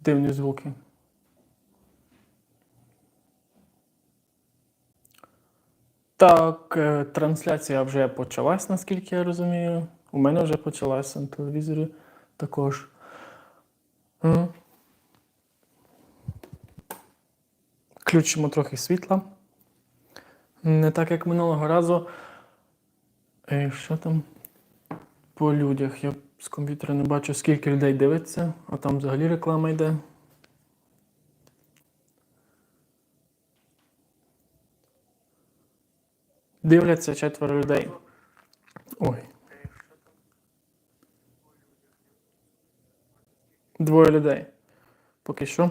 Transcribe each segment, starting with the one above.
Дивні звуки. Так, е, трансляція вже почалась, наскільки я розумію. У мене вже почалася на телевізорі також. Включимо трохи світла. Не так, як минулого разу. Е, що там по людях? Я з комп'ютера не бачу, скільки людей дивиться, а там взагалі реклама йде. Дивляться четверо людей. Ой. Двоє людей. Поки що.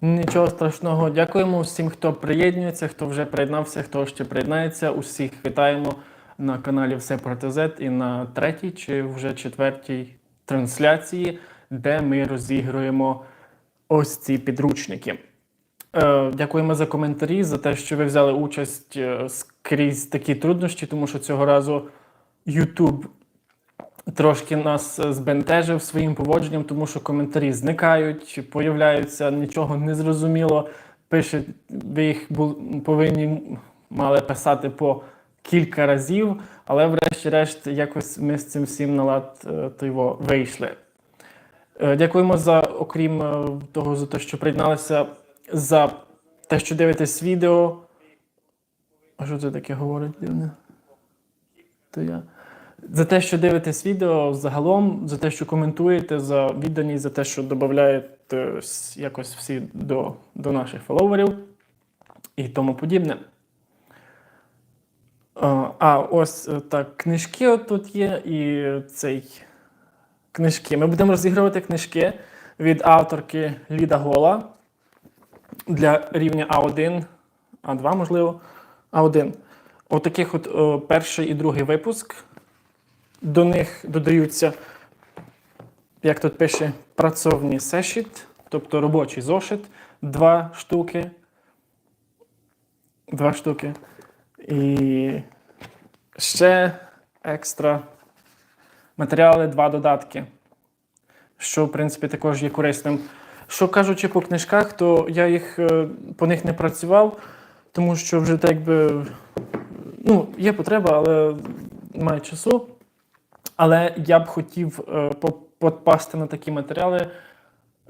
Нічого страшного. Дякуємо всім, хто приєднується, хто вже приєднався, хто ще приєднається. Усіх вітаємо на каналі Все проти Z і на третій чи вже четвертій трансляції, де ми розігруємо ось ці підручники. Е, Дякуємо за коментарі, за те, що ви взяли участь е, скрізь такі труднощі, тому що цього разу YouTube трошки нас е, збентежив своїм поводженням, тому що коментарі зникають, появляються, нічого не зрозуміло. Пише, ви їх повинні мали писати по кілька разів, але врешті-решт якось ми з цим всім на лад е, його вийшли. Е, Дякуємо за, окрім е, того, за те, що приєдналися, за те, що дивитесь відео. А що це таке говорить дивне? То я. За те, що дивитесь відео загалом, за те, що коментуєте, за відданість, за те, що додаєте якось всі до, до наших фоловерів і тому подібне. А, ось е, так, книжки от тут є, і цей книжки. Ми будемо розігрувати книжки від авторки Ліда Гола для рівня А1, А2, можливо, А1. Отаких от, о, перший і другий випуск. До них додаються, як тут пише, працовні сешіт, тобто робочий зошит, два штуки. Два штуки. І ще екстра матеріали, два додатки, що, в принципі, також є корисним. Що кажучи по книжках, то я їх е, по них не працював, тому що вже так би ну, є потреба, але немає часу. Але я б хотів е, попасти на такі матеріали,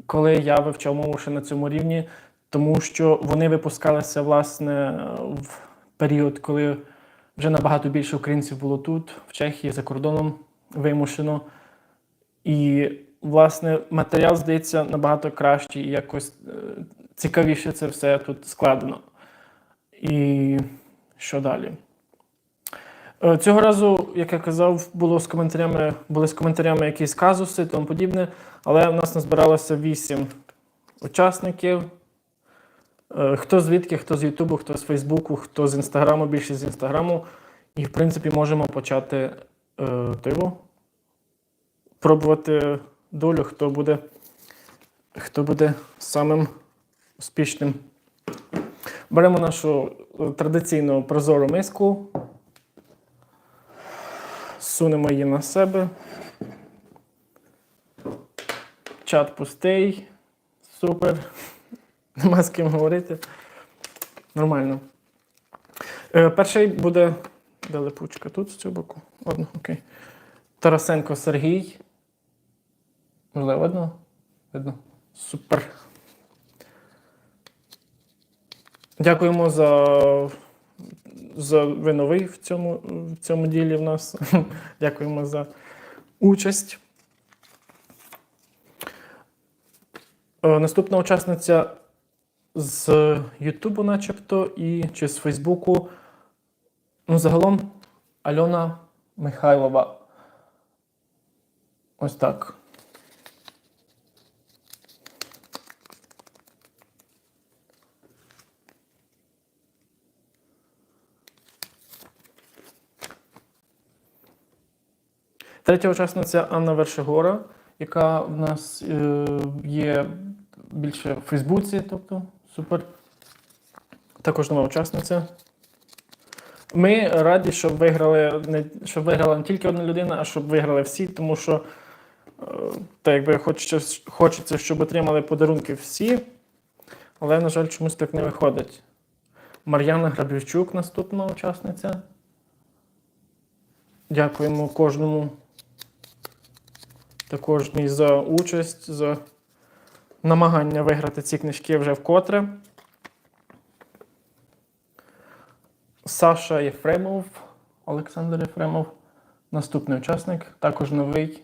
коли я вивчав мову ще на цьому рівні, тому що вони випускалися власне в період, коли вже набагато більше українців було тут, в Чехії, за кордоном вимушено. І, власне, матеріал здається набагато кращий і якось е, цікавіше це все тут складено. І що далі? Е, Цього разу, як я казав, було з коментарями, були з коментарями якісь казуси і тому подібне, але в нас назбиралося вісім учасників. Е, Хто звідки, хто з Ютубу, хто з Фейсбуку, хто з Інстаграму, більше з Інстаграму. І, в принципі, можемо почати е, тиво, пробувати долю, хто буде, хто буде самим успішним. Беремо нашу е, традиційну прозору миску. Сунемо її на себе. Чат пустий. Супер. Нема з ким говорити. Нормально. Е, перший буде. Де липучка? Тут з цього боку. Ладно, окей. Тарасенко Сергій. Можливо, видно? Видно. Супер. Дякуємо за за ви новий в цьому, в цьому ділі в нас. Дякуємо за участь. Е, Наступна учасниця з Ютубу, начебто, і чи з Фейсбуку. Ну, загалом Альона Михайлова. Ось так. Третя учасниця Анна Вершигора, яка в нас е, є більше в Фейсбуці, тобто супер. Також нова учасниця. Ми раді, щоб виграли не щоб виграла не тільки одна людина, а щоб виграли всі, тому що Е, Та якби хочеться, хочеться, щоб отримали подарунки всі, але, на жаль, чомусь так не виходить. Мар'яна Грабівчук, наступна учасниця. Дякуємо кожному та кожній за участь, за намагання виграти ці книжки вже вкотре. Саша Єфремов, Олександр Єфремов, наступний учасник, також новий.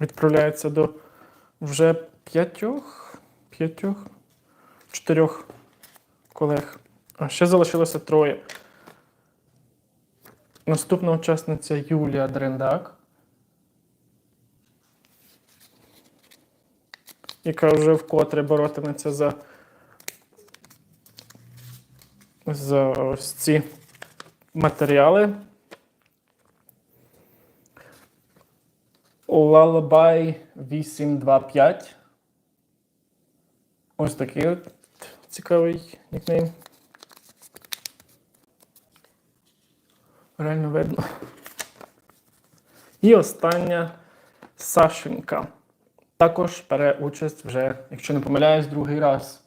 Відправляється до вже п'ятьох, п'ятьох, чотирьох колег. А ще залишилося троє. Наступна учасниця Юлія Дрендак, яка вже вкотре боротиметься за, за ось ці матеріали. Lullaby 825. Ось такий от цікавий нікнейм. Реально видно. І остання Сашенька. Також бере участь вже, якщо не помиляюсь, другий раз.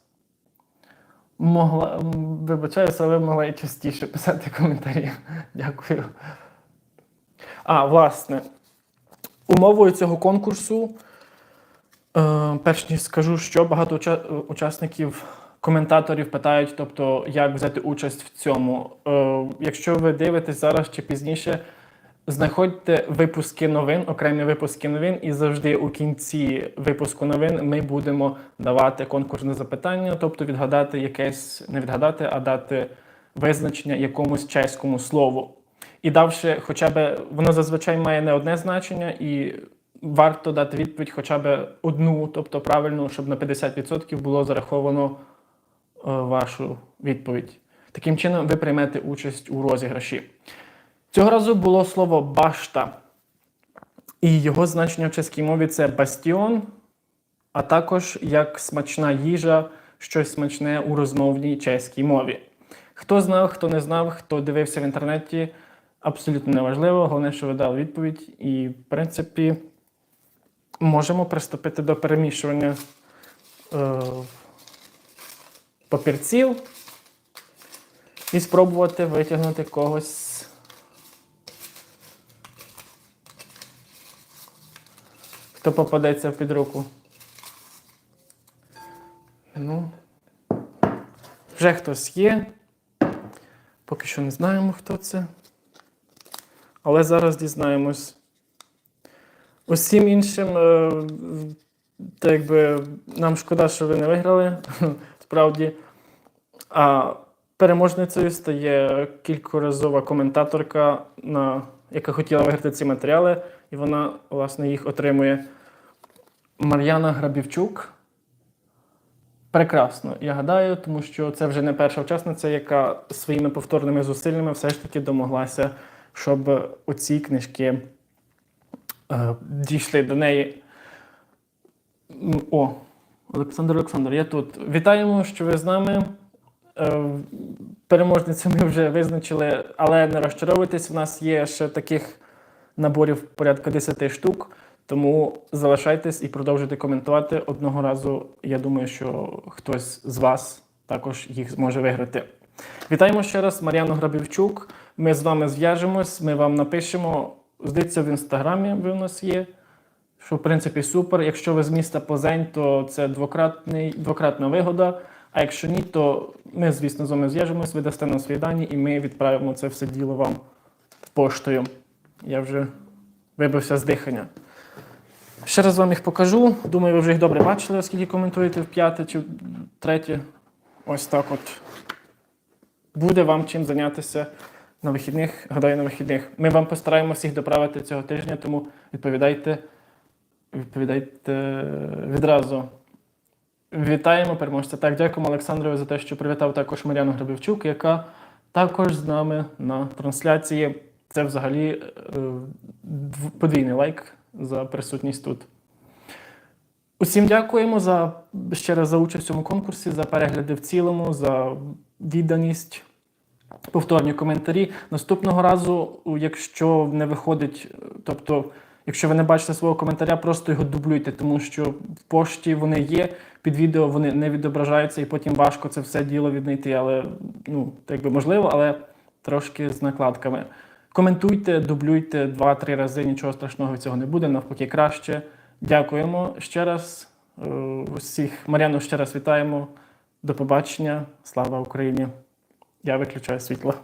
Могла, вибачаюся, але могла і частіше писати коментарі. Дякую. А, власне, умовою цього конкурсу, е, перш ніж скажу, що багато уча- учасників, коментаторів питають, тобто, як взяти участь в цьому. Е, якщо ви дивитесь зараз чи пізніше, знаходьте випуски новин, окремі випуски новин, і завжди у кінці випуску новин ми будемо давати конкурсне запитання, тобто відгадати якесь, не відгадати, а дати визначення якомусь чеському слову. І давши хоча б воно зазвичай має не одне значення, і варто дати відповідь хоча б одну, тобто правильну, щоб на 50% було зараховано е, вашу відповідь. Таким чином, ви приймете участь у розіграші. Цього разу було слово башта, і його значення в чеській мові це бастіон, а також як смачна їжа, щось смачне у розмовній чеській мові. Хто знав, хто не знав, хто дивився в інтернеті, абсолютно неважливо. Головне, що ви дали відповідь. І, в принципі, можемо приступити до перемішування е, папірців і спробувати витягнути когось. Хто попадеться під руку. Ну, вже хтось є. Поки що не знаємо, хто це. Але зараз дізнаємось. Усім іншим, е, так якби нам шкода, що ви не виграли, справді. А переможницею стає кількоразова коментаторка, на, яка хотіла виграти ці матеріали, і вона, власне, їх отримує. Мар'яна Грабівчук. Прекрасно, я гадаю, тому що це вже не перша учасниця, яка своїми повторними зусиллями все ж таки домоглася, щоб оці книжки е, дійшли до неї. О, Олександр Олександр, я тут. Вітаємо, що ви з нами. Е, Переможницю ми вже визначили, але не розчаровуйтесь, у нас є ще таких наборів порядка 10 штук. Тому залишайтесь і продовжуйте коментувати. Одного разу, я думаю, що хтось з вас також їх зможе виграти. Вітаємо ще раз, Мар'яну Грабівчук. Ми з вами зв'яжемось, ми вам напишемо. Здається, в інстаграмі ви у нас є. Що в принципі супер. Якщо ви з міста Позень, то це двократний, двократна вигода. А якщо ні, то ми, звісно, з вами зв'яжемось, ви дасте нам свої дані, і ми відправимо це все діло вам поштою. Я вже вибився з дихання. Ще раз вам їх покажу. Думаю, ви вже їх добре бачили, оскільки коментуєте в п'яте чи в третє. Ось так от. Буде вам чим зайнятися на вихідних, гадаю, на вихідних. Ми вам постараємося їх доправити цього тижня, тому відповідайте, відповідайте відразу. Вітаємо переможця. Так, дякуємо Олександрові за те, що привітав також Мар'яну Грабівчук, яка також з нами на трансляції. Це взагалі е, подвійний лайк за присутність тут. Усім дякуємо за ще раз за участь в цьому конкурсі, за перегляди в цілому, за відданість. повторні коментарі. Наступного разу, якщо не виходить, тобто, якщо ви не бачите свого коментаря, просто його дублюйте, тому що в пошті вони є, під відео вони не відображаються, і потім важко це все діло віднайти. Але ну, так би можливо, але трошки з накладками. Коментуйте, дублюйте два-три рази, нічого страшного цього не буде, навпаки, краще. Дякуємо ще раз. Е, Усіх Мар'яну ще раз вітаємо. До побачення. Слава Україні! Я виключаю світло.